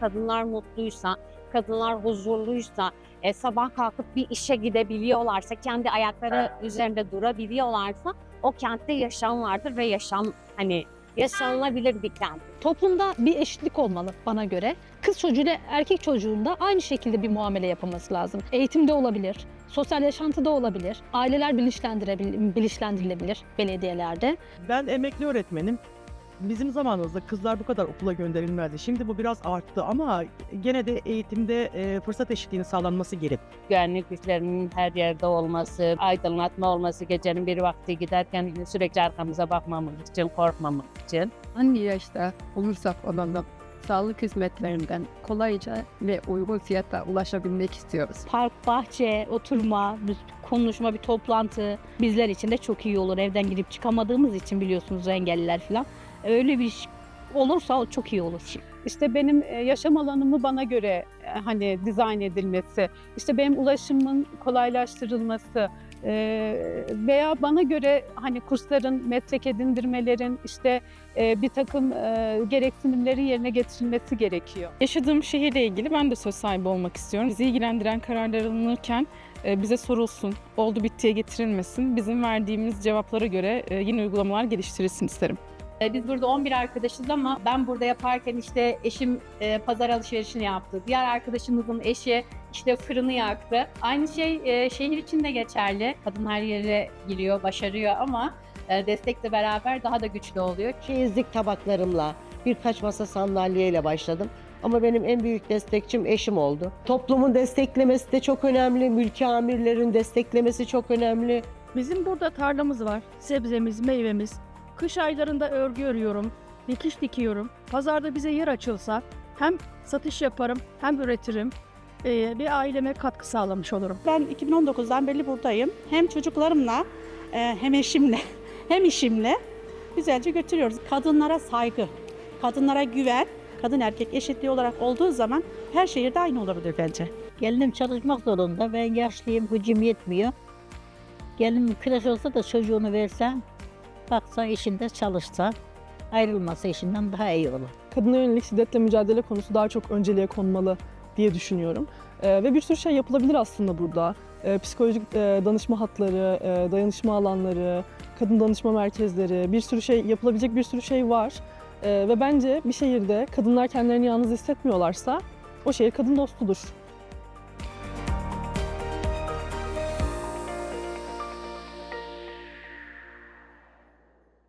kadınlar mutluysa, kadınlar huzurluysa, e, sabah kalkıp bir işe gidebiliyorlarsa, kendi ayakları üzerinde durabiliyorlarsa o kentte yaşam vardır ve yaşam hani yaşanılabilir bir kent. Toplumda bir eşitlik olmalı bana göre. Kız çocuğuyla erkek çocuğunda aynı şekilde bir muamele yapılması lazım. Eğitimde olabilir, sosyal yaşantıda olabilir, aileler bilinçlendirilebilir belediyelerde. Ben emekli öğretmenim. Bizim zamanımızda kızlar bu kadar okula gönderilmezdi. Şimdi bu biraz arttı ama gene de eğitimde e, fırsat eşitliğinin sağlanması gerek. güvenlik güçlerinin her yerde olması, aydınlatma olması, gecenin bir vakti giderken sürekli arkamıza bakmamak için, korkmamak için. hangi yaşta olursak olalım sağlık hizmetlerinden kolayca ve uygun fiyata ulaşabilmek istiyoruz. Park, bahçe, oturma, bir konuşma, bir toplantı bizler için de çok iyi olur. Evden girip çıkamadığımız için biliyorsunuz engelliler falan. Öyle bir iş olursa o çok iyi olur. İşte benim e, yaşam alanımı bana göre e, hani dizayn edilmesi, işte benim ulaşımın kolaylaştırılması e, veya bana göre hani kursların, meslek edindirmelerin işte bir takım gereksinimlerin yerine getirilmesi gerekiyor. Yaşadığım şehirle ilgili ben de söz sahibi olmak istiyorum. Bizi ilgilendiren kararlar alınırken bize sorulsun, oldu bittiye getirilmesin. Bizim verdiğimiz cevaplara göre yeni uygulamalar geliştirilsin isterim. E, Biz burada 11 arkadaşız ama ben burada yaparken işte eşim e, pazar alışverişini yaptı. Diğer arkadaşımızın eşi işte fırını yaktı. Aynı şey e, şehir için de geçerli. Kadın her yere giriyor, başarıyor ama e, destekle beraber daha da güçlü oluyor. çeyizlik tabaklarımla, birkaç masa sandalyeyle başladım. Ama benim en büyük destekçim eşim oldu. Toplumun desteklemesi de çok önemli, mülki amirlerin desteklemesi çok önemli. Bizim burada tarlamız var. Sebzemiz, meyvemiz. Kış aylarında örgü örüyorum, dikiş dikiyorum. Pazarda bize yer açılsa hem satış yaparım hem üretirim. Ee, bir aileme katkı sağlamış olurum. Ben 2019'dan beri buradayım. Hem çocuklarımla e, hem eşimle hem işimle güzelce götürüyoruz. Kadınlara saygı, kadınlara güven, kadın erkek eşitliği olarak olduğu zaman her şehirde aynı olabilir bence. Gelinim çalışmak zorunda. Ben yaşlıyım, gücüm yetmiyor. Gelinim kreş olsa da çocuğunu versen, baksa işinde çalışsa, ayrılmasa işinden daha iyi olur. kadına yönelik şiddetle mücadele konusu daha çok önceliğe konmalı diye düşünüyorum. Ee, ve bir sürü şey yapılabilir aslında burada. Ee, psikolojik e, danışma hatları, e, dayanışma alanları, kadın danışma merkezleri, bir sürü şey yapılabilecek bir sürü şey var. Ee, ve bence bir şehirde kadınlar kendilerini yalnız hissetmiyorlarsa o şehir kadın dostudur.